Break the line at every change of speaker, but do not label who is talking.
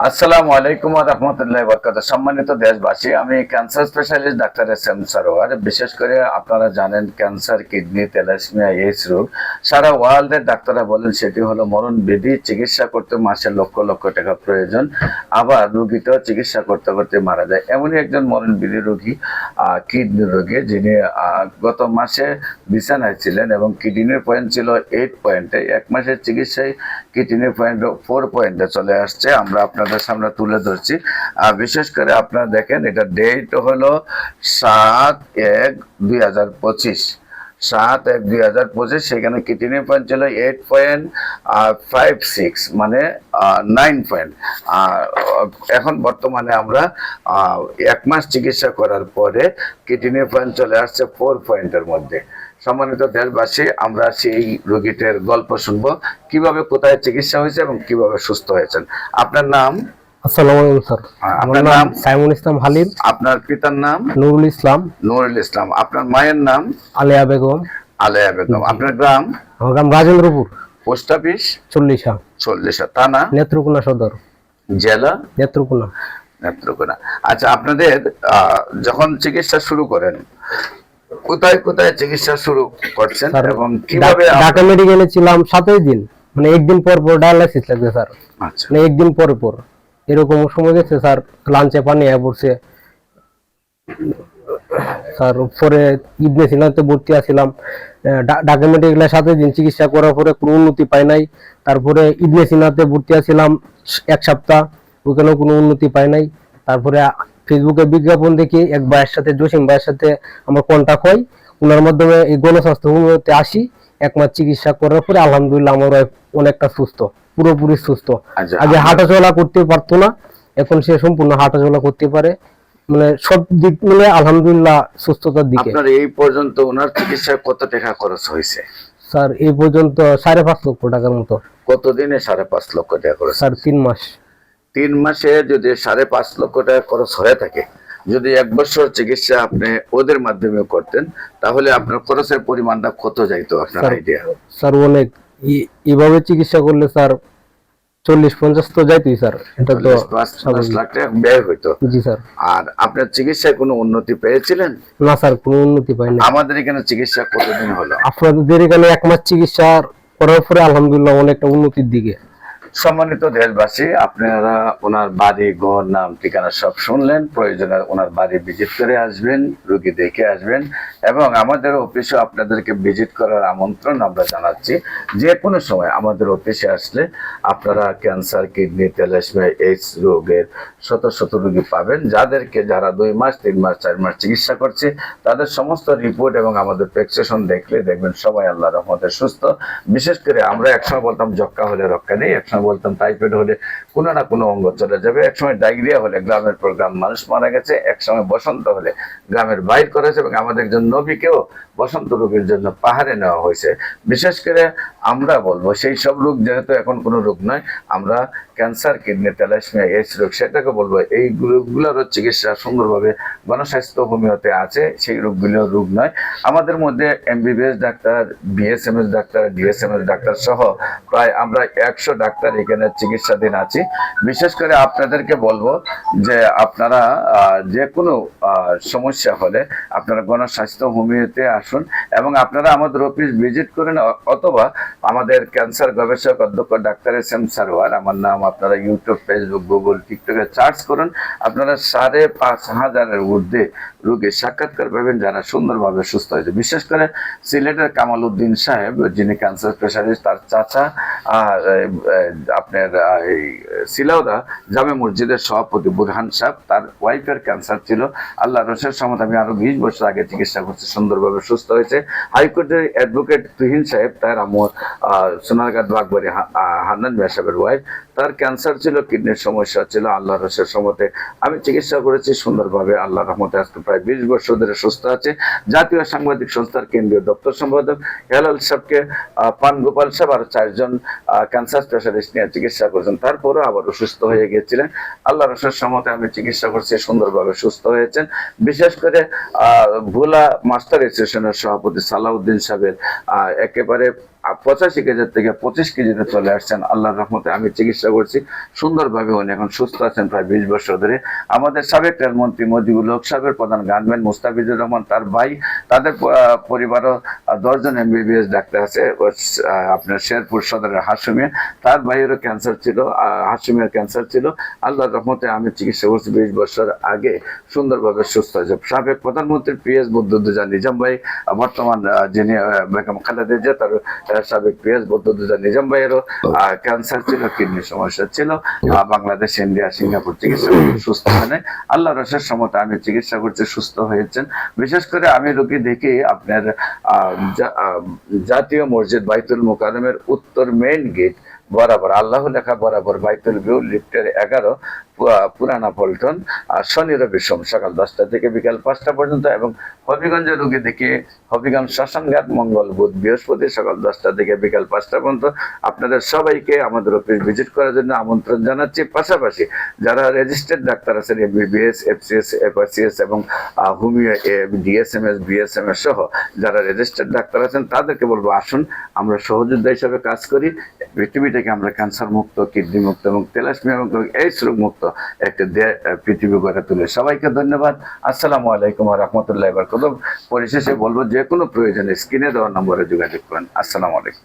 আসসালামু আলাইকুম রহমতুল্লাহ বরকাত সম্মানিত দেশবাসী, আমি cancer specialist doctor S M Sarwar. বিশেষ করে আপনারা জানেন ক্যান্সার, কিডনি তেলাসমিয়া এইস রোগ। সারা ওয়ার্ল্ডের ডাক্তাররা বলেন সেটি হলো মরণ বিধি, চিকিৎসা করতে মাসে লক্ষ লক্ষ টাকা প্রয়োজন। আবার রোগীটাও চিকিৎসা করতে করতে মারা যায়। এমনই একজন মরণ বিধি রোগী কিডনি রোগী, যিনি গত মাসে বিছানায় ছিলেন এবং কিডনির পয়েন্ট ছিল এইট পয়েন্টে। এক মাসের চিকিৎসায় কিডনির পয়েন্ট ফোর পয়েন্টে চলে আসছে। আমরা আপনাদের সামনে তুলে ধরছি। আর বিশেষ করে আপনারা দেখেন, এটা ডেট হলো সাত এক দুই হাজার পঁচিশ। সাত এক দুই হাজার পঁচিশ, সেখানে কিডনি পয়েন্ট ছিল এইট পয়েন্ট ফাইভ সিক্স মানে নাইন পয়েন্ট এখন বর্তমানে আমরা এক মাস চিকিৎসা করার পরে কিডনি পয়েন্ট চলে আসছে ফোর পয়েন্টের মধ্যে। সম্মানিত দেশবাসী আমরা সেই রোগীটির গল্প শুনব। কীভাবে কোথায় চিকিৎসা হয়েছে এবং কীভাবে সুস্থ হয়েছেন? আপনার নাম?
আসসালামু আলাইকুম স্যার।
হ্যাঁ, আপনার
নাম? সাইমুল ইসলাম হালিম।
আপনার পিতার নাম?
নুরুল ইসলাম।
নুরুল ইসলাম। আপনার মায়ের নাম?
আলিয়া বেগম।
আলেয়া বেগম। আপনার গ্রাম?
আমার গ্রাম রাজেন্দ্রপুর।
Post office?
চল্লিশা।
চল্লিশ। থানা?
নেত্রকোনা সদর।
জেলা?
নেত্রকোনা।
নেত্রকোনা। আচ্ছা আপনাদের আহ, যখন চিকিৎসা শুরু করেন কোথায় কোথায় চিকিৎসা শুরু করছেন এবং কীভাবে
ঢাকা মেডিকেলে ছিলাম সাতই দিন। মানে একদিন পর পর ডায়ালাইসিস লাগছে স্যার।
আচ্ছা।
মানে একদিন পর পর। এরকম সময় গেছে স্যার লাঞ্চে পানি আয়া পড়ছে। স্যার পরে ইবনে সিনাতে ভর্তি আছিলাম। ঢাকা মেডিকেলের সাথে দিন চিকিৎসা করার পরে কোনো উন্নতি পাই নাই। তারপরে ইবনে সিনাতে ভর্তি আছিলাম এক সপ্তাহ। ওখানেও কোনো উন্নতি পাই নাই। তারপরে ফেসবুকে বিজ্ঞাপন দেখি এক ভাইয়ের সাথে জসিম ভাইয়ের সাথে আমার কন্ট্যাক্ট হয় ওনার মাধ্যমে এই গণস্বাস্থ্য হোমিওতে আসি এক মাস চিকিৎসা করার পরে আলহামদুলিল্লাহ আমার অনেকটা সুস্থ পুরোপুরি সুস্থ।
আচ্ছা,
আগে
আমরা-
হাঁটাচলা করতে পারতো না এখন সে সম্পূর্ণ হাঁটাচলা করতে পারে। মানে সব দিক মিলে আলহামদুলিল্লাহ সুস্থতার দিকে।
আপনার এই পর্যন্ত ওনার চিকিৎসায় কত টাকা খরচ হয়েছে?
স্যার এই পর্যন্ত সাড়ে পাঁচ লক্ষ টাকার মতো।
কতদিনে সাড়ে পাঁচ লক্ষ টাকা খরচ
স্যার তিন মাস।
তিন মাসে যদি সাড়ে পাঁচ লক্ষ টাকা খরচ হয়ে থাকে যদি এক বছর চিকিৎসা আপনি ওদের মাধ্যমে করতেন তাহলে আপনার খরচের পরিমাণটা কত যাইতো আপনার আইডিয়া
স্যার অনেক এইভাবে চিকিৎসা করলে স্যার চল্লিশ পঞ্চাশ তো যাইতোই স্যার এটা তো
পাঁচ লাখ টাকা ব্যয় হইতো।
জি স্যার।
আর আপনার চিকিৎসায় কোনো উন্নতি পেয়েছিলেন?
না স্যার কোনো উন্নতি পাইনি।
আমাদের এখানে চিকিৎসা কতদিন হলো?
আপনাদের এখানে এক মাস চিকিৎসা করার পরে আলহামদুলিল্লাহ অনেকটা উন্নতির দিকে।
সম্মানিত দেশবাসী, আপনারা ওনার বাড়ি, ঘর, নাম, ঠিকানা সব শুনলেন। প্রয়োজনে ওনার বাড়ি ভিজিট করে আসবেন, রুগী দেখে আসবেন। এবং আমাদের অফিসে আপনাদেরকে ভিজিট করার আমন্ত্রণ আমরা জানাচ্ছি। যে কোনো সময় আমাদের অফিসে আসলে আপনারা ক্যান্সার কিডনি তেলাসমিয়া এইডস রোগের শত শত রুগী পাবেন। যাদেরকে যারা দুই মাস, তিন মাস, চার মাস চিকিৎসা করছে, তাদের সমস্ত রিপোর্ট এবং আমাদের প্রেসক্রিপশন দেখলে দেখবেন সবাই আল্লাহ রহমতে সুস্থ। বিশেষ করে আমরা একসময় বলতাম যক্কা হলে রক্ষা নেই, একসময় বলতাম টাইফয়েড হলে কোনো না কোনো অঙ্গ চলে যাবে। একসময় ডায়রিয়া হলে গ্রামের পর গ্রাম মানুষ মারা গেছে, একসময় বসন্ত হলে গ্রামের বাইর করা হয়েছে এবং আমাদের একজন নবীকেও বসন্ত রোগের জন্য পাহাড়ে নেওয়া হয়েছে। বিশেষ করে আমরা বলব, সেই সব রোগ যেহেতু এখন কোনো রোগ নয়, আমরা ক্যান্সার কিডনি তেলাসমিয়া এইডস রোগ সেটাকে বলব, এই রোগগুলোরও চিকিৎসা সুন্দরভাবে গণস্বাস্থ্য হোমিওতে আছে, সেই রোগগুলো রোগ নয়। আমাদের মধ্যে MBBS doctor BSMS doctor DSMS doctor সহ প্রায় আমরা একশো ডাক্তার এখানে চিকিৎসাধীন আছি। বিশেষ করে আপনাদেরকে বলব যে আপনারা যে কোনো সমস্যা হলে আপনারা গণস্বাস্থ্য হোমিওতে আসুন এবং আপনারা আমাদের অফিস ভিজিট করেন অথবা আমাদের ক্যান্সার গবেষক অধ্যক্ষ ডাক্তার এস এম সারোয়ার আমার নাম আপনারা ইউটিউব, ফেসবুক, গুগল, টিকটকে সার্চ করুন। আপনারা সাড়ে পাঁচ হাজারের ঊর্ধ্বে রোগীর সাক্ষাৎকার পাবেন যারা সুন্দরভাবে সুস্থ হয়েছে। বিশেষ করে সিলেটের কামাল উদ্দিন সাহেব, যিনি ক্যান্সার স্পেশালিস্ট, তার চাচা আপনার এই সিলাউদা জামে মসজিদের সভাপতি বুরহান সাহেব, তার ওয়াইফের ক্যান্সার ছিল। আল্লাহ রসের সমত আমি আরও বিশ বছর আগে চিকিৎসা করছি, সুন্দরভাবে সুস্থ হয়েছে। হাইকোর্টের অ্যাডভোকেট তুহিন সাহেব, তার আমার সোনারঘাট বাগবাড়ি হান্নান মিয়া সাহেবের ওয়াইফ তার ক্যান্সার ছিল কিডনির সমস্যা ছিল, আল্লাহ রসের সমতে আমি চিকিৎসা করেছি, সুন্দরভাবে আল্লাহ রহমতে আজকে প্রায় বিশ বছর ধরে সুস্থ আছে। জাতীয় সাংবাদিক সংস্থার কেন্দ্রীয় দপ্তর সম্পাদক হেলাল সাহেবকে পান গোপাল সাহেব আর চারজন ক্যান্সার স্পেশালিস্ট নিয়ে চিকিৎসা করেছেন। তারপরে আবার অসুস্থ হয়ে গিয়েছিলেন। আল্লাহ রসুল সমতে আমি চিকিৎসা করছি সুন্দরভাবে সুস্থ হয়েছেন। বিশেষ করে ভোলা মাস্টার অ্যাসোসিয়েশনের সভাপতি সালাউদ্দিন আহ, একেবারে পঁচাশি কেজির থেকে পঁচিশ কেজিতে চলে আসছেন। আল্লাহর রহমতে আমি চিকিৎসা করছি। সুন্দরভাবে উনি এখন সুস্থ আছেন প্রায় বিশ বছর ধরে। আমাদের সাবেক রেলমন্ত্রী মজিবুল হক সাহেবের প্রধান গানম্যান মুস্তাফিজুর রহমান, তার ভাই, তাদের পরিবারও দশজন এমবিবিএস ডাক্তার আছে। আপনার শেরপুর সদরের হাসুমিয়া তার ভাইয়েরও ক্যান্সার ছিল হাসুমিয়ার ক্যান্সার ছিল। আল্লাহর রহমতে আমি চিকিৎসা করছি বিশ বছর আগে। সুন্দরভাবে সুস্থ হয়েছে সাবেক প্রধানমন্ত্রী পি এস বুদ্ধদুজা নিজাম ভাই, বর্তমান যিনি বেগম খালেদা জিয়া, তার সাবেক পি এস নিজাম ভাইয়েরও ক্যান্সার ছিল কিডনি সমস্যা ছিল। বাংলাদেশ ইন্ডিয়া সিঙ্গাপুর চিকিৎসা সুস্থ হয় নাই। আল্লাহ রসের সমতে আমি চিকিৎসা করছি সুস্থ হয়েছেন। বিশেষ করে আমি রোগী দেখি আপনার আহ, জাতীয় মসজিদ বাইতুল মোকারমের উত্তর মেইন গেট বরাবর আল্লাহ লেখা বরাবর বাইতুল ভিউ লিফটের এগারো পুরানা পল্টন আর শনি রবি সোম সকাল দশটা থেকে বিকাল পাঁচটা পর্যন্ত এবং হবিগঞ্জ রোগী দেখি হবিগঞ্জ শ্মশানঘাট, মঙ্গল বুধ, বৃহস্পতি সকাল দশটা থেকে বিকাল পাঁচটা পর্যন্ত আপনাদের সবাইকে আমাদের অফিস ভিজিট করার জন্য আমন্ত্রণ জানাচ্ছি। পাশাপাশি যারা রেজিস্টার্ড ডাক্তার আছেন এমবিবিএস এফসিএস এফআরসিএস এবং হোমিও ডিএসএমএস বিএসএমএস সহ যারা রেজিস্টার্ড ডাক্তার আছেন তাদেরকে বলব আসুন, আমরা সহযোদ্ধা হিসাবে কাজ করি। পৃথিবীটাকে আমরা ক্যান্সার মুক্ত, কিডনি মুক্ত এবং তেলাসমিয়া এবং এইডস রোগ মুক্ত একটা দেহ পৃথিবী গড়ে তুলে। সবাইকে ধন্যবাদ। আসসালামু আলাইকুম রহমতুল্লাহ বরকত পরিশেষে বলব, যে কোনো প্রয়োজনে স্ক্রিনে দেওয়ার নম্বরে যোগাযোগ করেন। আসসালামু আলাইকুম।